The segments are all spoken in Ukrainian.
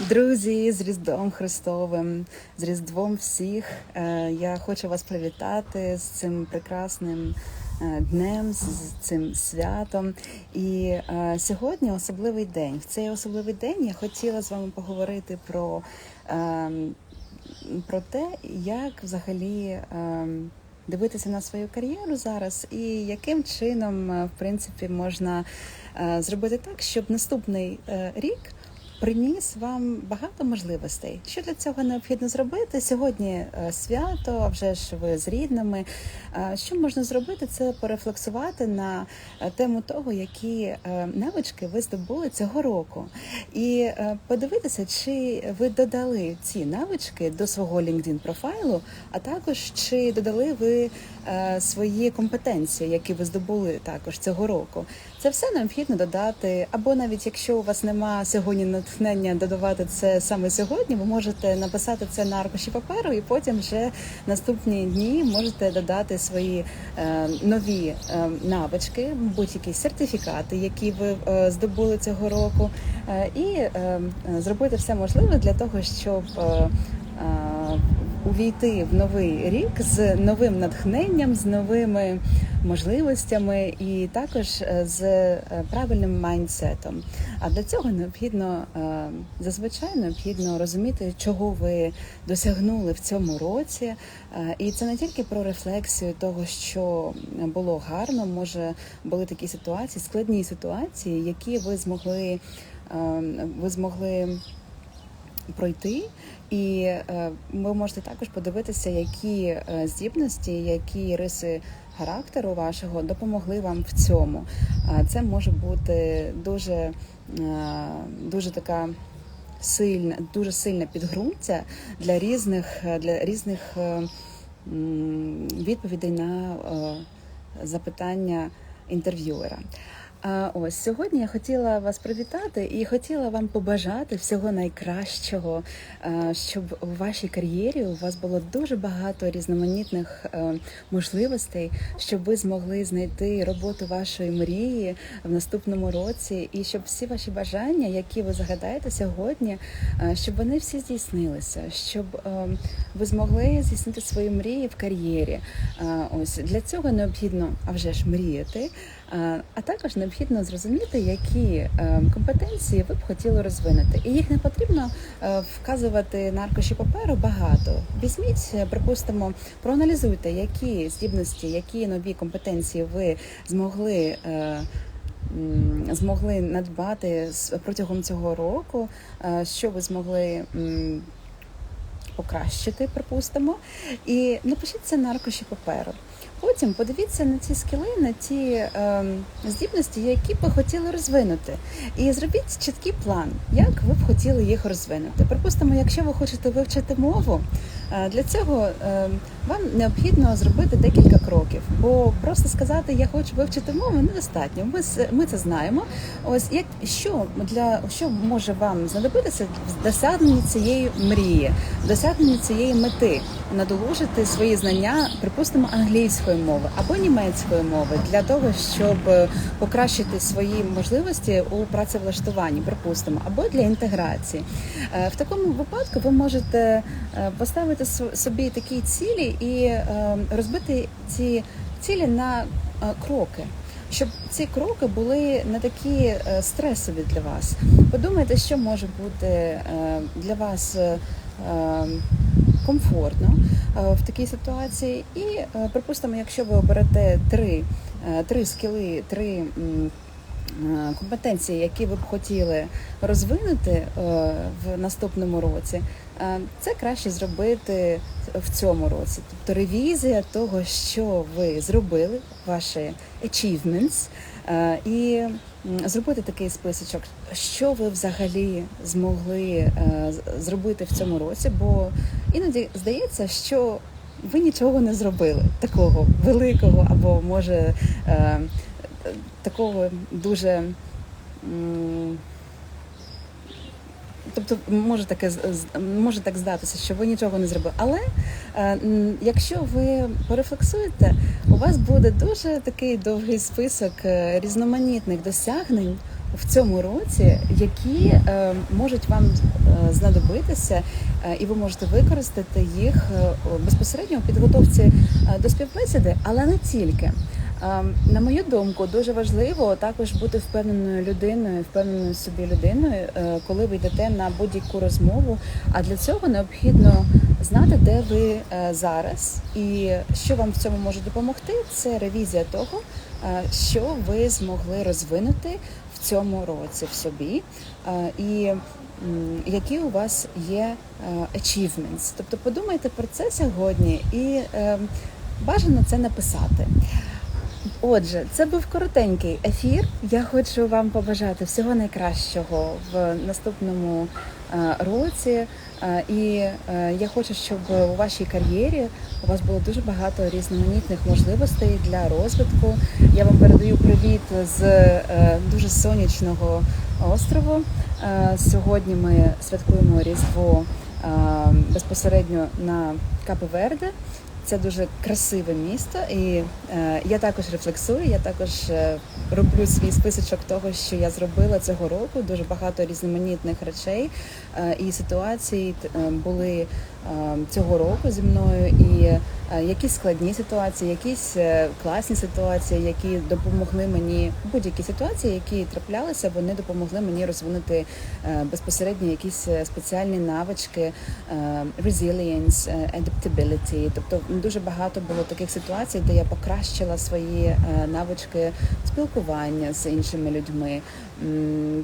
Друзі, з Різдвом Христовим, з Різдвом всіх. Е, Я хочу вас привітати з цим прекрасним е, днем, з цим святом. І е, сьогодні особливий день. В цей особливий день я хотіла з вами поговорити про, е, про те, як взагалі. е, Дивитися на свою кар'єру зараз, і яким чином, в принципі, можна зробити так, щоб наступний рік приніс вам багато можливостей. Що для цього необхідно зробити? Сьогодні е, свято, а вже ж ви з рідними. Е, Що можна зробити? Це порефлексувати на е, тему того, які навички ви здобули цього року, і подивитися, чи ви додали ці навички до свого LinkedIn профайлу, а також чи додали ви свої компетенції, які ви здобули також цього року. Це все необхідно додати, або навіть якщо у вас нема сьогодні натхнення додавати це саме сьогодні, ви можете написати це на аркуші паперу, і потім вже наступні дні можете додати свої е, нові е, навички, будь-які сертифікати, які ви е, здобули цього року, і зробити все можливе для того, щоб увійти в новий рік з новим натхненням, з новими можливостями і також е, з е, правильним майндсетом. А для цього необхідно е, зазвичай необхідно розуміти, чого ви досягнули в цьому році. І це не тільки про рефлексію того, що було гарно, може були такі ситуації, складні ситуації, які ви змогли е, ви змогли пройти, і е, ви можете також подивитися, які е, здібності, які риси характеру вашого допомогли вам в цьому. Це може бути дуже, е, дуже така. Сильна, дуже сильне підґрунтя для різних для різних відповідей на запитання інтерв'юера. А ось сьогодні я хотіла вас привітати і хотіла вам побажати всього найкращого, щоб у вашій кар'єрі у вас було дуже багато різноманітних е, можливостей, щоб ви змогли знайти роботу вашої мрії в наступному році, і щоб всі ваші бажання, які ви загадаєте сьогодні, е, щоб вони всі здійснилися, щоб е, ви змогли здійснити свої мрії в кар'єрі. Ось для цього необхідно, а вже ж мріяти. А також необхідно зрозуміти, які е, компетенції ви б хотіли розвинути, і їх не потрібно е, вказувати на аркуші паперу багато. Візьміть, е, припустимо, проаналізуйте, які здібності, які нові компетенції ви змогли. е, Змогли надбати протягом цього року, що ви змогли покращити, припустимо, і напишіть це на аркуші паперу. Потім подивіться на ці скіли, на ті е, здібності, які б хотіли розвинути, і зробіть чіткий план, як ви б хотіли їх розвинути. Припустимо, якщо ви хочете вивчити мову, е, для цього ем, вам необхідно зробити декілька кроків, бо просто сказати я хочу вивчити мову недостатньо. Ми ми це знаємо. Ось як що для що може вам знадобитися в досягненні цієї мрії, в досягненні цієї мети, надолужити свої знання, припустимо, англійської мови або німецької мови для того, щоб е, покращити свої можливості у працевлаштуванні, припустимо, або для інтеграції. Е, В такому випадку ви можете е, поставити собі такі цілі і е, розбити ці цілі на е, кроки. Щоб ці кроки були не такі е, стресові для вас. Подумайте, що може бути для вас комфортно в такій ситуації. І, припустимо, якщо ви оберете три, три скіли, три компетенції, які ви б хотіли розвинути е, в наступному році, е, це краще зробити в цьому році. Тобто ревізія того, що ви зробили, ваші achievements, е, і зробити такий списочок, що ви взагалі змогли е, зробити в цьому році, бо іноді здається, що ви нічого не зробили такого великого, або може е, е, такого дуже. Тобто може таке може так здатися, що ви нічого не зробили. Але е, якщо ви порефлексуєте, у вас буде дуже такий довгий список е, різноманітних досягнень в цьому році, які е, можуть вам знадобитися, і ви можете використати їх безпосередньо у підготовці до співбесіди, але не тільки. Е, На мою думку, дуже важливо також бути впевненою людиною, впевненою собі людиною, е, коли ви йдете на будь-яку розмову. А для цього необхідно знати, де ви е, зараз, і що вам в цьому може допомогти. Це ревізія того, е, що ви змогли розвинути в цьому році в собі, і які у вас є achievements. Тобто подумайте про це сьогодні і е, бажано це написати. Отже, це був коротенький ефір. Я хочу вам побажати всього найкращого в наступному е, році. Е, І е, я хочу, щоб у вашій кар'єрі у вас було дуже багато різноманітних можливостей для розвитку. Я вам передаю привіт з дуже сонячного острову. Сьогодні ми святкуємо Різдво безпосередньо на Капе-Верде. Це дуже красиве місто, і е, я також рефлексую. Я також е, роблю свій списочок того, що я зробила цього року. Дуже багато різноманітних речей е, і ситуацій е, були е, цього року зі мною. І якісь складні ситуації, якісь е, класні ситуації, які допомогли мені будь-які ситуації, які траплялися, вони допомогли мені розвинути е, безпосередньо якісь е, спеціальні навички, е, resilience, е, adaptability. Тобто дуже багато було таких ситуацій, де я покращила свої е, навички спілкування з іншими людьми,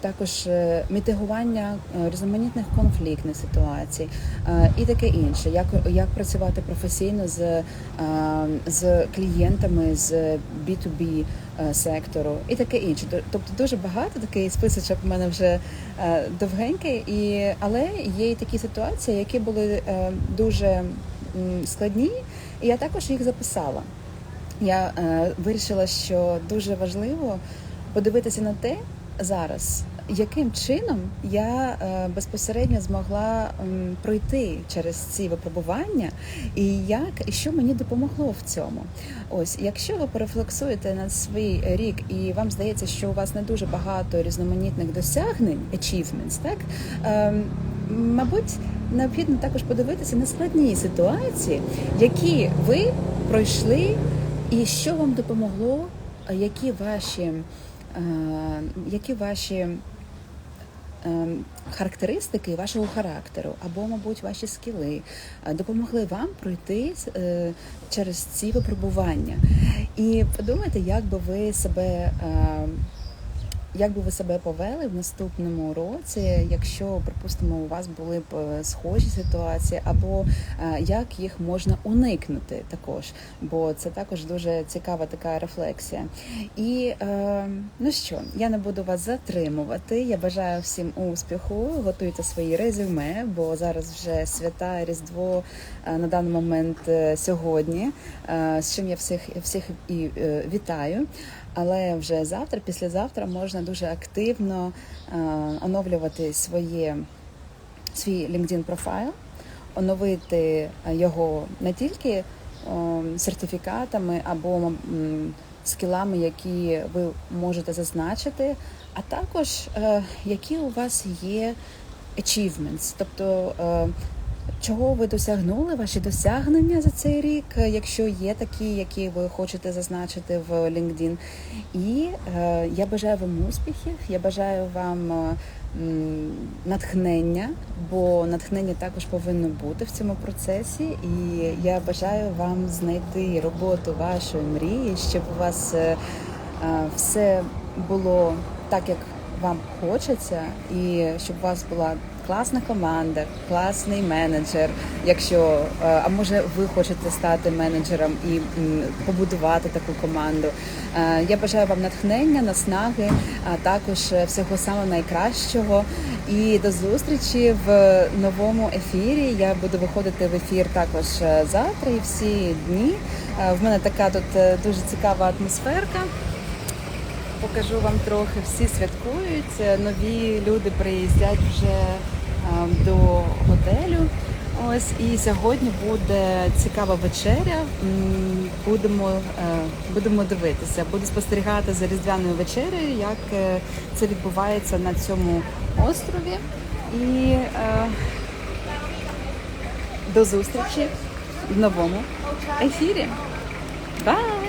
також е, мітигування е, різноманітних конфліктних ситуацій е, і таке інше. Як, як працювати професійно з, е, з клієнтами з B2B е, сектору і таке інше. Тобто дуже багато такий списочок в мене вже е, довгенький, і але є і такі ситуації, які були е, дуже складні, і я також їх записала. Я е, вирішила, що дуже важливо подивитися на те зараз, яким чином я е, безпосередньо змогла пройти через ці випробування, і як і що мені допомогло в цьому. Ось, якщо ви порефлексуєте на свій рік, і вам здається, що у вас не дуже багато різноманітних досягнень, achievements, так ем, мабуть, необхідно також подивитися на складні ситуації, які ви пройшли, і що вам допомогло, які ваші, е, які ваші характеристики вашого характеру, або, мабуть, ваші скіли е, допомогли вам пройти е, через ці випробування. І подумайте, як би ви себе. Як би ви себе повели в наступному році, якщо, припустимо, у вас були б е, схожі ситуації, або е, як їх можна уникнути також, бо це також дуже цікава така рефлексія. І е, ну що, я не буду вас затримувати. Я бажаю всім успіху, готуйте свої резюме, бо зараз вже свята Різдво на даний момент сьогодні, з чим я всіх всіх і вітаю. Але вже завтра, післязавтра можна дуже активно е, оновлювати своє, свій LinkedIn профайл, оновити е, його не тільки сертифікатами або скілами, які ви можете зазначити, а також е, які у вас є achievements, тобто чого ви досягнули, ваші досягнення за цей рік, е, якщо є такі, які ви хочете зазначити в LinkedIn. І е, я бажаю вам успіхів, я бажаю вам е, м, натхнення, бо натхнення також повинно бути в цьому процесі. І я бажаю вам знайти роботу вашої мрії, щоб у вас е, е, все було так, як вам хочеться, і щоб у вас була класна команда, класний менеджер. Якщо е, а може ви хочете стати менеджером і побудувати таку команду. Е, Я бажаю вам натхнення, наснаги, а також е, всього самого найкращого. І до зустрічі в новому ефірі. Я буду виходити в ефір також завтра і всі дні. В мене така тут дуже цікава атмосферка. Покажу вам трохи. Всі святкують. Нові люди приїздять вже до готелю. Ось і сьогодні буде цікава вечеря. Будемо, е, будемо дивитися, буду спостерігати за різдвяною вечерею, як е, це відбувається на цьому острові. І е, до зустрічі в новому ефірі. Бай!